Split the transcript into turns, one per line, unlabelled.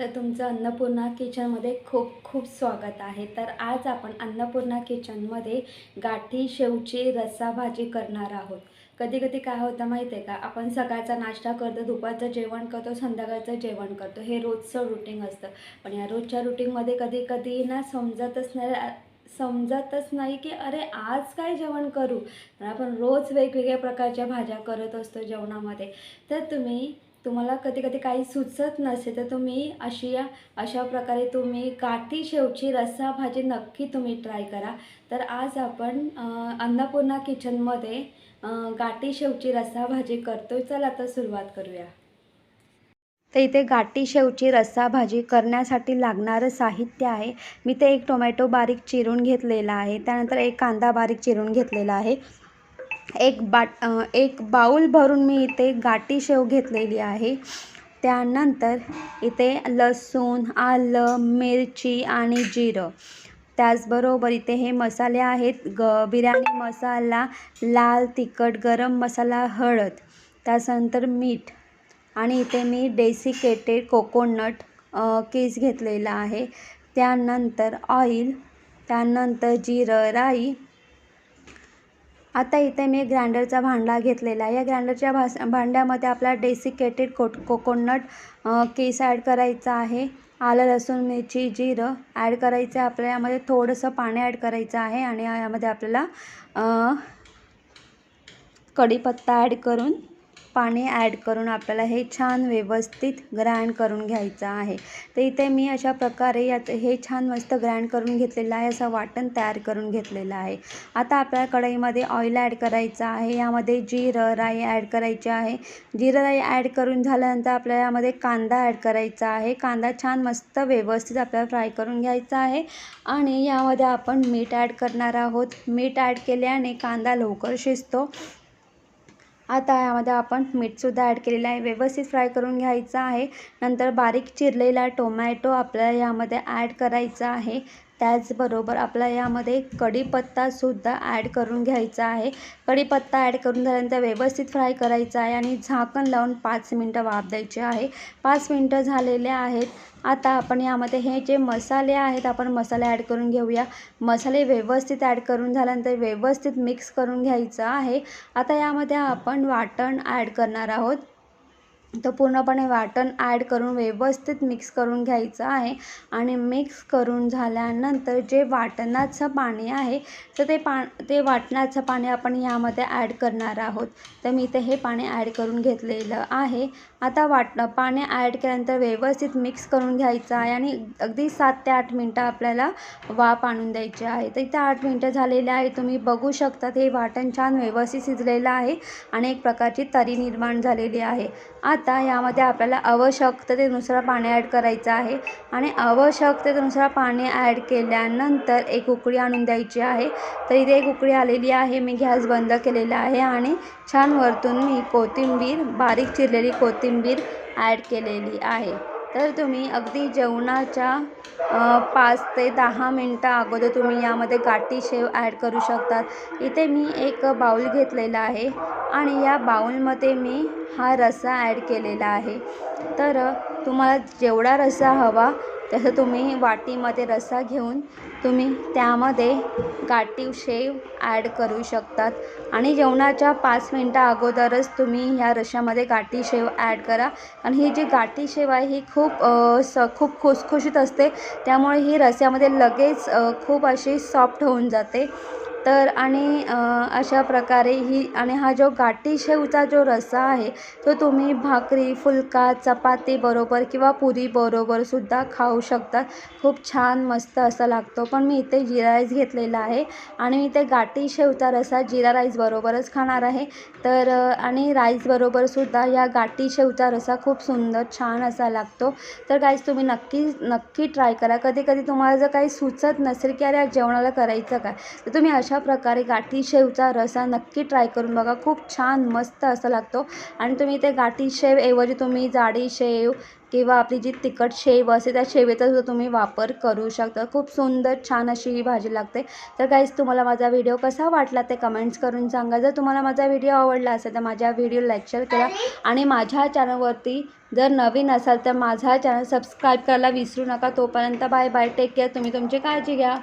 तर तुमचं अन्नपूर्णा किचनमध्ये खूप खूप स्वागत आहे. तर आज आपण अन्नपूर्णा किचनमध्ये गाठी शेवची रस्सा भाजी करणार आहोत. कधी कधी काय होतं माहिती आहे का? आपण सकाळचा नाश्ता करतो दुपारचं जेवण करतो संध्याकाळचं जेवण करतो. हे रोजचं रुटीन असतं. पण या रोजच्या रुटीनमध्ये कधी कधी ना समजतच नाही समजतच नाही की अरे आज काय जेवण करू? पण आपण रोज वेगवेगळ्या प्रकारच्या भाज्या करत असतो जेवणामध्ये. तर तुम्ही तुम्हाला कधी कधी काही सुचत नसेल तर तुम्ही अशी या अशा प्रकारे तुम्ही गाठी शेवची रस्सा भाजी नक्की तुम्ही ट्राय करा. तर आज आपण अन्नपूर्णा किचनमध्ये गाठी शेवची रस्सा भाजी करतो चला आता सुरुवात करूया. तर इथे गाठी शेवची रस्सा भाजी करण्यासाठी लागणारं साहित्य आहे. मी ते एक टोमॅटो बारीक चिरून घेतलेला आहे. त्यानंतर एक कांदा बारीक चिरून घेतलेला आहे. एक बाट एक बाऊल भरून मी इथे गाठी शेव घेतलेली आहे. त्यानंतर इथे लसूण आलं मिरची आणि जिरं. त्याचबरोबर इथे हे मसाले आहेत ग बिर्याणी मसाला लाल तिखट गरम मसाला हळद त्याच्यानंतर मीठ आणि इथे मी डेसिकेटेड कोकोनट केस घेतलेला आहे. त्यानंतर ऑइल त्यानंतर जिरं राई आता इथे मी ग्राइंडरचा भांडा घेतलेला आहे. या ग्राइंडरच्या भास भांड्यामध्ये आपला डेसिकेटेड को कोकोनट केस ॲड करायचा आहे. आलं लसूण मिरची जिरं ॲड करायचं आहे. आपल्याला यामध्ये थोडंसं पाणी ॲड करायचं आहे आणि यामध्ये आपल्याला कढीपत्ता ॲड करून पाणी ॲड करून आपल्याला हे छान व्यवस्थित ग्राइंड करून घ्यायचं आहे. तर इथे मी अशा प्रकारे यात हे छान मस्त ग्राइंड करून घेतलेलं आहे असं वाटण तयार करून घेतलेलं आहे. आता आपल्याला कढईमध्ये ऑइल ॲड करायचं आहे. यामध्ये जिरं राई ॲड करायची आहे. जिरं राई ॲड करून झाल्यानंतर आपल्याला यामध्ये कांदा ॲड करायचा आहे. कांदा छान मस्त व्यवस्थित आपल्याला फ्राय करून घ्यायचा आहे. आणि यामध्ये आपण मीठ ॲड करणार आहोत. मीठ ॲड केल्याने कांदा लवकर शिजतो. आता यामध्ये आपण मीठसुद्धा ॲड केलेलं आहे. व्यवस्थित फ्राय करून घ्यायचं आहे. नंतर बारीक चिरलेला टोमॅटो आपल्याला यामध्ये ॲड करायचा आहे. त्याचबरोबर आपला यामध्ये कढीपत्तासुद्धा ॲड करून घ्यायचा आहे. कढीपत्ता ॲड करून झाल्यानंतर व्यवस्थित फ्राय करायचा आहे आणि झाकण लावून पाच मिनटं वाफ द्यायची आहे. पाच मिनटं झालेले आहेत. आता आपण यामध्ये हे जे मसाले आहेत आपण मसाले ॲड करून घेऊया. मसाले व्यवस्थित ॲड करून झाल्यानंतर व्यवस्थित मिक्स करून घ्यायचं आहे. आता यामध्ये आपण वाटण ॲड करणार आहोत. तर पूर्णपणे वाटण ॲड करून व्यवस्थित मिक्स करून घ्यायचं आहे. आणि मिक्स करून झाल्यानंतर जे वाटणाचं पाणी आहे तर ते पा ते वाटणाचं पाणी आपण यामध्ये ॲड करणार आहोत. तर मी इथे हे पाणी ॲड करून घेतलेलं आहे. आता वाट पाणी ॲड केल्यानंतर व्यवस्थित मिक्स करून घ्यायचं आहे आणि अगदी सात ते आठ मिनटं आपल्याला वाफ आणून द्यायची आहे. तर इथे आठ मिनटं झालेले आहे तुम्ही बघू शकता हे वाटण छान व्यवस्थित शिजलेलं आहे आणि एक प्रकारची तरी निर्माण झालेली आहे. आता आता यामध्ये आपल्याला आवश्यकतेनुसार पाणी ॲड करायचं आहे. आणि आवश्यकतेनुसार पाणी ॲड केल्यानंतर एक उकळी आणून द्यायची आहे. तर इथे एक उकळी आलेली आहे. मी गॅस बंद केलेला आहे आणि छान वरतून मी कोथिंबीर बारीक चिरलेली कोथिंबीर ॲड केलेली आहे. तर तुम्ही अगदी जेवणाच्या पाच ते दहा मिनटं अगोदर तुम्ही यामध्ये गाठी शेव ॲड करू शकतात. इथे मी एक बाऊल घेतलेला आहे आणि या बाऊलमध्ये मी हा रस्सा ॲड केलेला आहे. तर तुम्हाला जेवढा रस्सा हवा तसं तुम्ही वाटीमध्ये रस्सा घेऊन तुम्ही त्यामध्ये गाठी शेव ॲड करू शकतात. आणि जेवणाच्या पाच मिनटा अगोदरच तुम्ही ह्या रश्श्यामध्ये गाठी शेव ॲड करा. आणि ही जी गाठी शेव आहे ही खूप स खूप खुसखुशीत असते. त्यामुळे ही रस्स्यामध्ये लगेच खूप अशी सॉफ्ट होऊन जाते. तर आणि अशा प्रकारे ही आणि हा जो गाठी शेवचा जो रस्सा आहे तो तुम्ही भाकरी फुलका चपाती बरोबर किंवा पुरी बरोबरसुद्धा खाऊ शकता. खूप छान मस्त असा लागतो. पण मी इथे जिरा राईस घेतलेला आहे आणि मी इथे गाठी शेवचा रस्सा जिरा राईसबरोबरच खाणार आहे. तर आणि राईसबरोबरसुद्धा या गाठी शेवचा रस्सा खूप सुंदर छान असा लागतो. तर गाईज तुम्ही नक्की नक्की ट्राय करा. कधी कधी तुम्हाला जर काही सुचत नसेल की अरे जेवणाला करायचं काय तर तुम्ही अशा अशा प्रकारे गाठी शेवचा रसा नक्की ट्राय करून बघा. खूप छान मस्त असा लागतो. आणि तुम्ही ते गाठी शेवऐवजी तुम्ही जाडी शेव किंवा आपली जी तिखट शेव असते त्या शेवेचा सुद्धा तुम्ही वापर करू शकता. खूप सुंदर छान अशी ही भाजी लागते. तर काहीच तुम्हाला माझा व्हिडिओ कसा वाटला ते कमेंट्स करून सांगा. जर तुम्हाला माझा व्हिडिओ आवडला असेल तर माझ्या व्हिडिओ लेक्चर शेअर करा. आणि माझ्या चॅनलवरती जर नवीन असाल तर माझा चॅनल सबस्क्राईब करायला विसरू नका. तोपर्यंत बाय बाय टेक केअर तुम्ही तुमची काळजी घ्या.